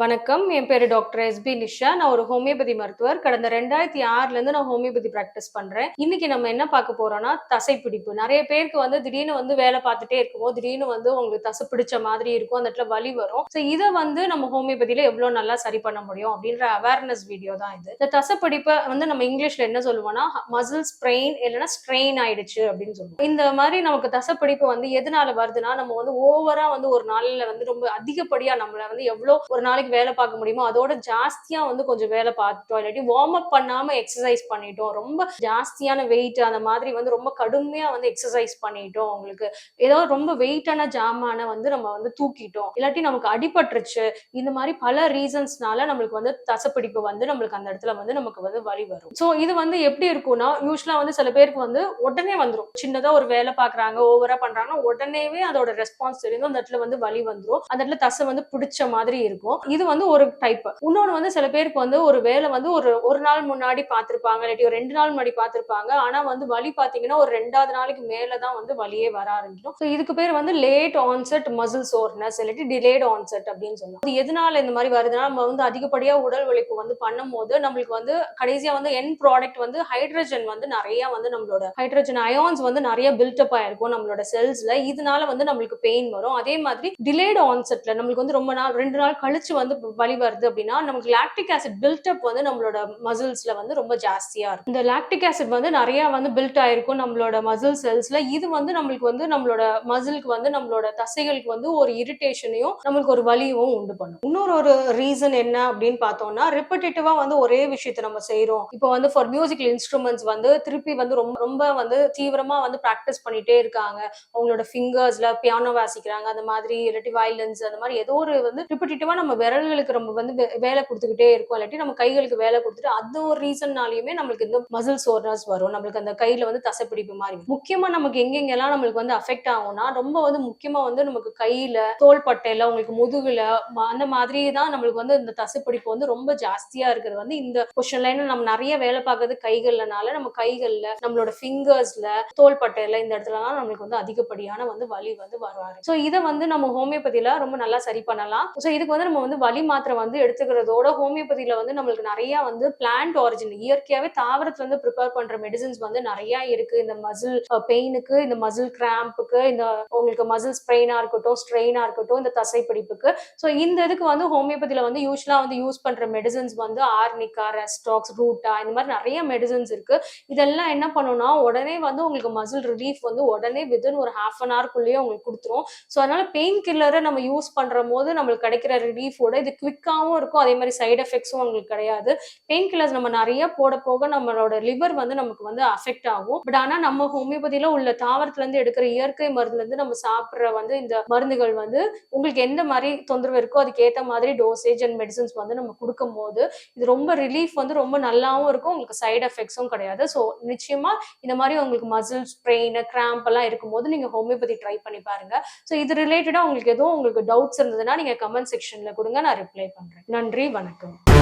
வணக்கம். என் பேரு doctor SP Nisha. நான் ஒரு ஹோமியோபதி மருத்துவர். கடந்த ரெண்டாயிரத்தி ஆறுல இருந்து நான் ஹோமியோபதி பிராக்டிஸ் பண்றேன். இன்னைக்கு நம்ம என்ன பார்க்க போறோம்னா தசைப்பிடிப்பு. நிறைய பேருக்கு வந்து திடீர்னு வந்து வேலை பார்த்துட்டே இருக்கும்போது திடீர்னு வந்து உங்களுக்கு தசை பிடிச்ச மாதிரி இருக்கும். அந்த இடத்துல வலி வரும். ஸோ இதை வந்து நம்ம ஹோமியோபதியில எவ்வளவு நல்லா சரி பண்ண முடியும் அப்படின்ற அவேர்னஸ் வீடியோ தான் இது. இந்த தசைப்பிடிப்பை வந்து நம்ம இங்கிலீஷ்ல என்ன சொல்லுவோம்னா மசில் ஸ்ப்ரெயின் இல்லைன்னா ஸ்ட்ரெயின் ஆயிடுச்சு அப்படின்னு சொல்லுவோம். இந்த மாதிரி நமக்கு தசைப்பிடிப்பு வந்து எதனால வருதுன்னா நம்ம வந்து ஓவரா வந்து ஒரு நாள்ல வந்து ரொம்ப அதிகப்படியா நம்மள வந்து எவ்வளவு ஒரு நாளைக்கு வேலை பார்க்க முடியுமோ அதோட ஜாஸ்தியா வந்து கொஞ்சம் வேலை பார்த்துட்டோம். இல்லாட்டி வார்ம் அப் பண்ணாம எக்ஸசைஸ் பண்ணிட்டோம். ரொம்ப ஜாஸ்தியான வெயிட் அந்த மாதிரி வந்து ரொம்ப கடுமையா வந்து எக்ஸசைஸ் பண்ணிட்டோம் உங்களுக்கு ஏதோ ரொம்ப வெயிட்டான ஜாமான வந்து நம்ம வந்து தூக்கிட்டோம். இல்லாட்டி நமக்கு அடிபட்டுருச்சு. இந்த மாதிரி பல ரீசன்ஸ்னால நம்மளுக்கு வந்து தசைப்பிடிப்பு வந்து நம்மளுக்கு அந்த இடத்துல வந்து நமக்கு வந்து வலி வரும். ஸோ இது வந்து எப்படி இருக்கும்னா யூஸ்வலா வந்து சில பேருக்கு வந்து உடனே வந்துடும் சின்னதா ஒரு வேலை பாக்குறாங்க ஓவரா பண்றாங்கன்னா உடனேவே அதோட ரெஸ்பான்ஸ் தெரியும் அந்த இடத்துல வந்து வலி வந்துடும் அந்த இடத்துல தசை வந்து பிடிச்ச மாதிரி இருக்கும். இது வந்து ஒரு டைப் இன்னொன்று வந்து சில பேருக்கு வந்து ஒரு வேலை வந்து ஒரு ஒரு நாள் முன்னாடி பார்த்துருப்பாங்க இல்லாட்டி ஒரு ரெண்டு நாள் முன்னாடி பார்த்துருப்பாங்க. ஆனா வந்து வலி பாத்தீங்கன்னா ஒரு ரெண்டாவது நாளைக்கு மேல தான் வந்து வலியே வர ஆரம்பிக்கும். ஸோ இதுக்கு பேர் வந்து லேட் ஆன்செட் மசில் சோர்னஸ் இல்லாட்டி டிலேட் ஆன்செட் அப்படின்னு சொல்லுவாங்க. இது எதனால இந்த மாதிரி வருதுன்னா நம்ம வந்து அதிகப்படியா உடல் உழைப்பு வந்து பண்ணும்போது நம்மளுக்கு வந்து கடைசியா வந்து என் ப்ராடக்ட் வந்து ஹைட்ரஜன் வந்து நிறைய வந்து நம்மளோட ஹைட்ரஜன் அயான்ஸ் வந்து நிறைய பில்டப் ஆயிருக்கும் நம்மளோட செல்ஸ்ல இதனால வந்து நம்மளுக்கு பெயின் வரும். அதே மாதிரி டிலேட் ஆன்செட்ல நம்மளுக்கு வந்து ரொம்ப நாள் ரெண்டு நாள் கழிச்சு வந்து வலி வருது அப்படின்னா நமக்கு லாக்டிக் ஆசிட் பில்டப் வந்து நம்மளோட மசில்ஸ்ல வந்து ரொம்ப ஜாஸ்தியா இருக்கும். இந்த லாக்டிக் ஆசிட் வந்து நிறைய வந்து பில்ட் ஆயிருக்கும் நம்மளோட மசில் செல்ஸ்ல இது வந்து நம்மளுக்கு வந்து நம்மளோட மசிலுக்கு வந்து நம்மளோட தசைகளுக்கு வந்து ஒரு இரிட்டேஷனையும் நம்மளுக்கு ஒரு வலியும் உண்டு பண்ணும். இன்னொரு ஒரு ரீசன் என்ன அப்படின்னு பார்த்தோம்னா ரிப்பட்டேட்டிவா வந்து ஒரே விஷயத்தை நம்ம செய்யறோம் இப்போ வந்து ஃபார் மியூசிக்கல் இன்ஸ்ட்ருமெண்ட்ஸ் வந்து திருப்பி வந்து ரொம்ப ரொம்ப வந்து தீவிரமா வந்து ப்ராக்டிஸ் பண்ணிட்டே இருக்காங்க. அவங்களோட ஃபிங்கர்ஸ்ல பியானோ வாசிக்கிறாங்க. அந்த மாதிரி இல்லாட்டி வயலன்ஸ் அந்த மாதிரி ஏதோ ஒரு வந்து ரிப்பட்டேட்டிவா நம்ம விரல்களுக்கு நம்ம வந்து வே- வேலை கொடுத்துக்கிட்டே இருக்கும். இல்லாட்டி நம்ம கைகளுக்கு வேலை கொடுத்துட்டு அது ஒரு ரீசன்னாலையுமே நம்மளுக்கு இந்த மசில் சோர்னஸ் வரும். நம்மளுக்கு அந்த கையில வந்து தசைப்பிடிப்பு மாதிரி முக்கியமா நமக்கு எங்கெங்கெல்லாம் நம்மளுக்கு வந்து அஃபெக்ட் ஆகும்னா ரொம்ப வந்து முக்கியமா வந்து நமக்கு கையில தோள்பட்டையில உங்களுக்கு முதுகுல அந்த மாதிரி தான் நம்மளுக்கு வந்து இந்த தசைப்பிடிப்பு வந்து ரொம்ப ஜாஸ்தியா இருக்கிறது. வந்து இந்த பொசிஷன்ல ஏன்னா நம்ம நிறைய வேலை பார்க்கறது கைகள்லனால நம்ம கைகள்ல நம்மளோட ஃபிங்கர்ஸ்ல தோள்பட்டையில இந்த இடத்துலலாம் நம்மளுக்கு வந்து அதிகப்படியான வந்து வலி வந்து வருவாரு ஸோ இதை வந்து நம்ம ஹோமியோபதியில ரொம்ப நல்லா சரி பண்ணலாம். ஸோ இதுக்கு வந்து நம்ம வந்து வலி மாத்திரை வந்து எடுத்துக்கிறதோட ஹோமியோபதியில வந்து நம்மளுக்கு நிறைய வந்து பிளான்ட் ஆரிஜின் இயற்கையாவே தாவரத்துல இருந்து ப்ரிப்பேர் பண்ற மெடிசின்ஸ் வந்து நிறைய இருக்கு. இந்த மசில் பெயினுக்கு இந்த மசில் கிராம்புக்கு இந்த உங்களுக்கு மசில் ஸ்ப்ரெயினா இருக்கட்டும் ஸ்ட்ரெயினா இருக்கட்டும் இந்த தசைப்பிடிப்புக்கு. ஸோ இந்த இதுக்கு வந்து ஹோமியோபதியில வந்து யூஸ்வலா வந்து யூஸ் பண்ற மெடிசின்ஸ் வந்து ஆர்னிகா ரெஸ்டாக்ஸ் ரூட்டா இந்த மாதிரி நிறைய மெடிசின்ஸ் இருக்கு. இதெல்லாம் என்ன பண்ணும்னா உடனே வந்து உங்களுக்கு மசில் ரிலீஃப் வந்து உடனே வித்தின் ஒரு ஹாஃப் அன் ஹவர்க்குள்ளேயே உங்களுக்கு கொடுத்துரும். ஸோ அதனால பெயின் கில்லரை நம்ம யூஸ் பண்ற போது நம்மளுக்கு கிடைக்கிற ரிலீஃப் கூட இது குவிக்காவும் இருக்கும். அதே மாதிரி சைடு எஃபெக்ட்ஸும் உங்களுக்கு கிடையாது. பெயின் கில்லர்ஸ் நம்ம நிறைய போட போக நம்மளோட லிவர் வந்து நமக்கு வந்து அஃபெக்ட் ஆகும். பட் ஆனா நம்ம ஹோமியோபதியில உள்ள தாவரத்துல இருந்து எடுக்கிற இயற்கை மருந்துல இருந்து நம்ம சாப்பிட்ற வந்து இந்த மருந்துகள் வந்து உங்களுக்கு எந்த மாதிரி தொந்தரவு இருக்கோ அதுக்கு ஏத்த மாதிரி டோசேஜ் அண்ட் மெடிசன்ஸ் வந்து நம்ம கொடுக்கும் போது இது ரொம்ப ரிலீஃப் வந்து ரொம்ப நல்லாவும் இருக்கும். உங்களுக்கு சைடு எஃபெக்ட்ஸும் கிடையாது. ஸோ நிச்சயமா இந்த மாதிரி உங்களுக்கு மசில் ஸ்ப்ரெயின் கிராம்ப் எல்லாம் இருக்கும்போது நீங்க ஹோமியோபதி ட்ரை பண்ணி பாருங்க. ஸோ இது ரிலேட்டடா உங்களுக்கு எதுவும் உங்களுக்கு டவுட்ஸ் இருந்ததுன்னா நீங்க கமெண்ட் செக்ஷன்ல கொடுங்க. நான் ரிப்ளை பண்றேன். நன்றி வணக்கம்.